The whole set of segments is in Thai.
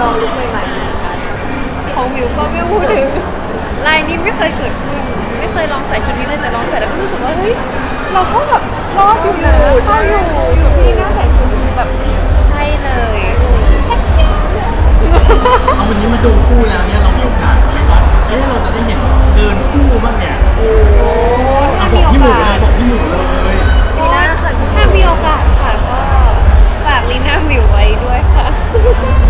ลองลุคใหม่ๆเหมือนกันของวิวก็ไม่พูดถึงลายนี้ไม่เคยเกิดขึ้น ไม่เคยลองใส่ชุดนี้เลยแต่ลองใส่แล้วก็รู้สึกว่าเฮ้ยเราก็แบบรอดอยู่นะชอบอยู่กับพี่น่าใส่ชุดนี้แบบใช่เลยเอาวันนี้มาดูคู่แล้วเนี่ยเรามีโอกาสไหมว่าเอ๊ะเราจะได้เห็นเดินคู่บ้างเนี่ยโอ้เอาถ้าบอมีกโอพี่หมูกาเลสยบอกพี่หมูเลยปีหน้าค่ะถ้ามีโอกาสค่ะก็ฝากลีน่าวิวไว้ด้วยค่ะอะ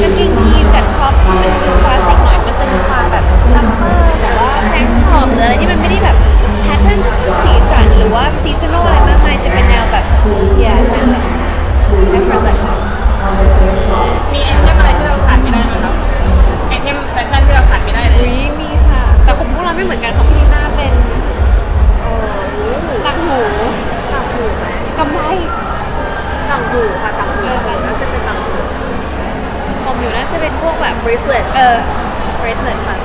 กางเกงยีนกับท็อปที่มันคลาสสิกหน่อยมันจะมีความแบบซัมเมอร์แต่ว่าแฮงชอปหรืออะไรที่มันไม่ได้แบบแพทเทิร์นสีสันหรือว่าซีซันอลอะไรมากมายจะเป็นแนวแบบเย่าใช่ไหม effortless มีแอเทมอะไรที่เราขาดไม่ อ bracelet ค่ะ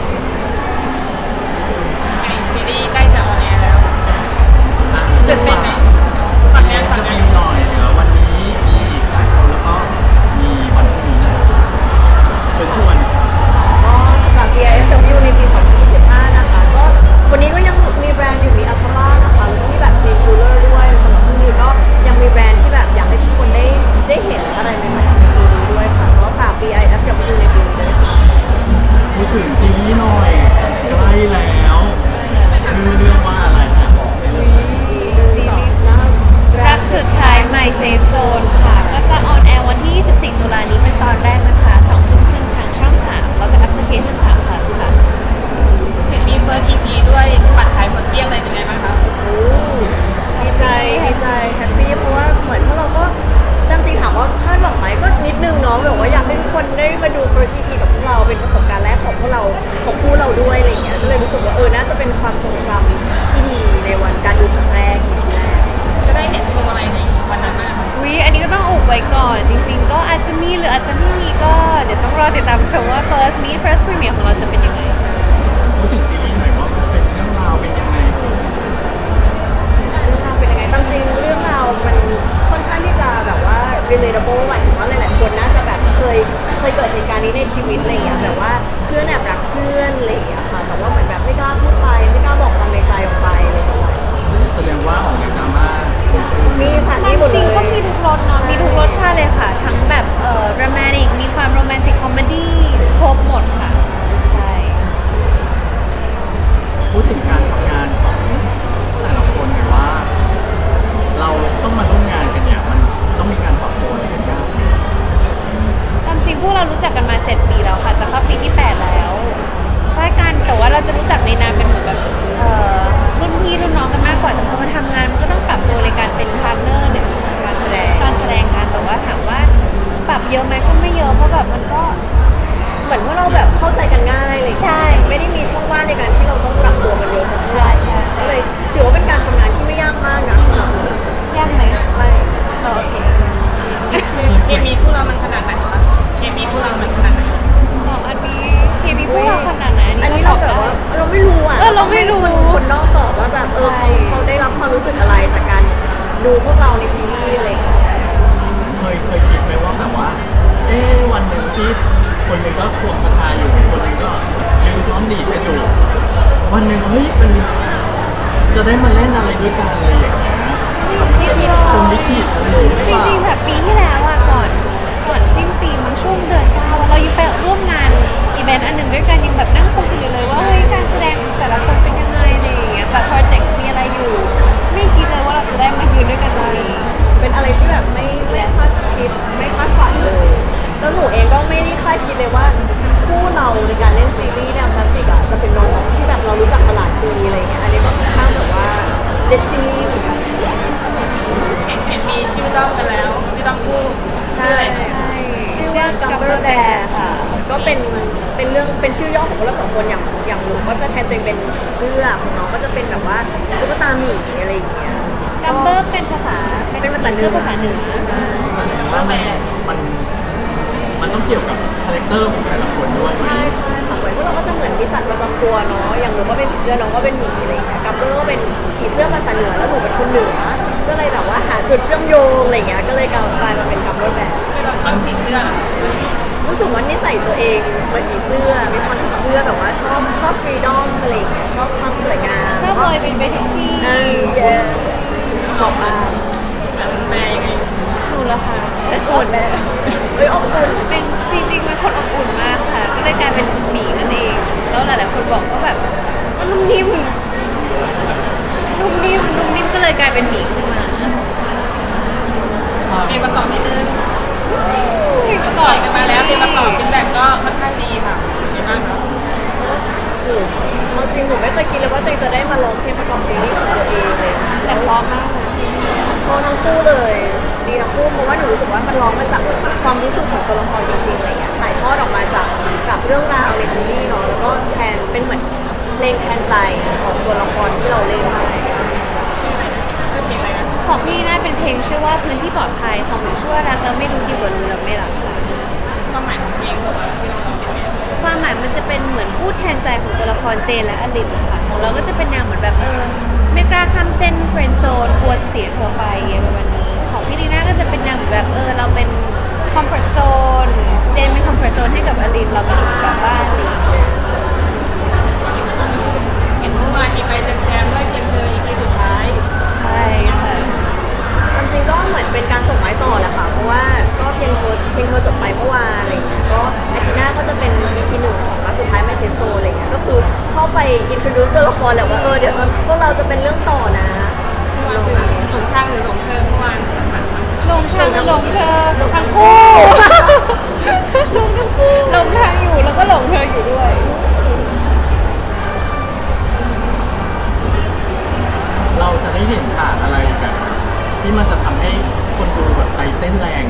ไอซีรีส์ใกล้จะออนแอร์แล้วอะตื่นเต้นไหมฝันยังฝันจะยัมีงหน่อยเดี๋ยววันนี้มีอีกหลายโชว์แล้วก็มีวันพรุ่งนี้นะเชิญชวน ก็สำหรับ BIFW ในปี แบบว่าอยากให้ทุกคนได้มาดู First EP กับพวกเราเป็นประสบการณ์แรกของพวกเราของคู่เราด้วยอะไรอย่างเงี้ยก็เลยรู้สึกว่าเออน่าจะเป็นความทรงจำที่ดีในวันการดูครั้งแรก EP แรกจะได้เห็นโชว์อะไรในวันนั้นบ้างครับวิอันนี้ก็ต้องอุบไว้ก่อน จริง ๆ ก็อาจจะมีหรืออาจจะไม่มีก็เดี๋ยวต้องรอติดตามชมว่า first meet first premiere ของเราจะเป็นยังไงพูดถึงซีรีส์หน่อยว่าเป็นเรื่องราวเป็นยังไงเรื่องราวเป็นยังไงตามจริงเรื่องราวมันค่อนข้างที่จะแบบว่า relatable หม ยเคยเกิดเหตุการณ์นี้ในชีวิตอะไรอย่างเงี้ยแบบว่าเพื่อนแอบรักเพื่อนอะไรอย่างเงี้ยค่ะแต่ว่าเหมือนแบบไม่กล้าพูดไปไม่กล้าบอกความในใจออกไปอะไรอย่างเงี้ยแสดงว่าออกจากดราม่ามีค่ะจมีหมดริเลงยๆก็มีทุกรสเนาะมีทุกรสชาติเลยค่ะ ทั้งแบบเอ่ ทำงานมันก็ต้องปรับตัวในการเป็นพาร์ทเนอร์ในการแสดงการแสดงกันแต่ว่าถามว่าปรับเยอะไหมก็ไม่เยอะเพราะแบบมันก็ เหมือนว่าเราแบบเข้าใจกัน ดูพวกเราในซีรีส์อะไรอย่างเงี้ยเคยเคยคิดไหมว่าแบบว่า เอ๊ะวันหนึ่งที่คนหนึ่งก็ควงกระทาอยู่คนหนึ่งก็ยืนซ้อมดีดกันอยู่ วันหนึ่งเฮ้ยมันจะได้มาเล่นอะไรด้วยกันอะไรอย่างเงี้ยแบบมันจะมีคนวิกฤตอะไรอย่างเงี้ยหจริงๆแบบปีที่แล้วอะก่อนก่อนสิ้นปีมันช่วงเดือนเก้าอะเรายังไปร่วมงานอีเวนต์อันหนึ่งด้วยกันยังแบบนั่งคุยกันอยู่เลยว่าเฮ้ยการแสดงแต่ละคนเป็นยังไงอะไรอย่างเงี้ยแบบโปรเจกต์มีอะไรอยู่ คาดคิดไม่คาดฝันเลยแล้วหนูเองก็ไม่ได้คาดคิดเลยว่าคู่เราในการเล่นซีรีส์แนวซันติกอะจะเป็นน้องที่แบบเรารู้จักมาหลายปีอะไรเงี้ยอันนี้ก็ค่อนข้างแบบว่า destiny เหมือนกันเห็นเห็นมีชื่อด้อมกันแล้ว ชื่อด้อมคู่ชื่ออะไรนะชื่อว่า Gumber Bear ค่ะก็เป็นเป็นเป็นเรื่องเป็นชื่อย่อของพวกเราสองคนอย่างอย่างหนูก็จะแทนตัวเองเป็นเสื้อของน้องก็จะเป็นแบบว่าตุ๊กตาหมีอะไรอย่างเงี้ยกัมเบอร์เป็นภาษาเป็นภาษาเหนือภาษาเหนือแสดง ว่ามันมันมันต้องเกี่ยวกับคาแรคเตอร์ของแต่ละคนด้วยไหมใช่ใช่ค่ะเหมือนพวกเราก็จะเหมือนมีสัตว์ประจำตัวเนาะ อย่างหนูก็เป็นผีเสื้อ น้องก็เป็นหมีอะไรอย่างเงี้ยกัมเบอร์ก็เป็นผีเสื้อภาษาเหนือแล้วหนูเป็นคนเหนือ ก็เลยแบบว่าหาจุดเชื่อมโยงอะไรอย่างเงี้ย ก็เลยกลายมาเป็นกัมเบอร์แบบที่เราชอบผีเสื้อเหรอรู้สึกว่านิสัยตัวเองเหมือนผีเสื้อมีความผีเสื้อแบบว่าชอบชอบฟรีดอมอะไรอย่างเงี้ย ชอบความสวยงามชอบเลยบินไปทุกที่เออ เย้บอกมาแบบแม่ยังไง หนูละค่ะแต่โคตรแม่เฮ้ยอบอุ่นเป็นจริงๆเป็นคนอบอุ่นมากค่ะ ก็เลยกลายเป็นหมีนั่นเอง แล้วหลายๆคนบอกก็แบบว่านุ่มนิ่มนุ่มนิ่มนุ่มนิ่มก็เลยกลายเป็นหมีขึ้นมาเพลงประกอบนิดนึงปล่อยกันมาแล้วเพลงประกอบฟีดแบ็กก็ค่อนข้างดีค่ะดีมากครับหนูเอางหนู ไม่เคยคิดเลยว่าตัวเองจะได้มาร้องเพลงประกอบซีรีส์ของตัวเองเลยแต่เพราะมากนะเพราะทั้งคู่เลยดีทั้งคู่เพราะว่าหนูรู้สึกว่ามันร้องมาจากความรู้สึกของตัวละครจริงๆอะไรอย่างเงี้ยถ่ายทอดออกมาจากจากเรื่องราวในซีรีส์เนาะแล้วก็แทนเป็นเหมือนเพลงแทนใจของตัวละครที่เราเล่นชื่ออะไรนะชื่อเพลงอะไรนะของพี่น่าเป็นเพลงชื่อว่าพื้นที่ปลอดภัยของหนูชื่อว่ารักแล้วไม่รู้ดีกว่ารู้แล้วไม่รักค่ะ ความหมายของเพลงของเราที่เราร้องเป็นไงความหมายมันจะเป็นเหมือนผู้แทนใจของตัวละครเจนและอลินค่ะของเราก็จะเป็นแนวเหมือนแบบเออไม่กล้าข้ามเส้นเฟรนด์โซนกลัวจะเสียเธอไปประมาณนี้ ของพี่นีน่าก็จะเป็นแนวเหมือนแบบเออเราเป็นคอมฟอร์ z โซนเจนเป็นคอมฟอร์ z โซนให้กับอลินเราเป็นกลับบ้านอะไรอย่างเงี้ย อยู่แล้วก็หลงเธออยู่ด้วย เราจะได้เห็นฉากอะไรแบบ ที่มันจะทำให้คนดูแบบใจเต้นแรง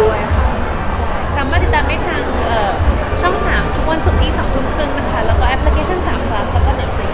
ด้วยค่ะสามารถติดตามได้ทางเอ่อช่อง 3 ทุกวันศุกร์ที่2ทุ่มครึ่งนะคะ แล้วก็แอปพลิเคชัน3 plus แล้วก็ Netflix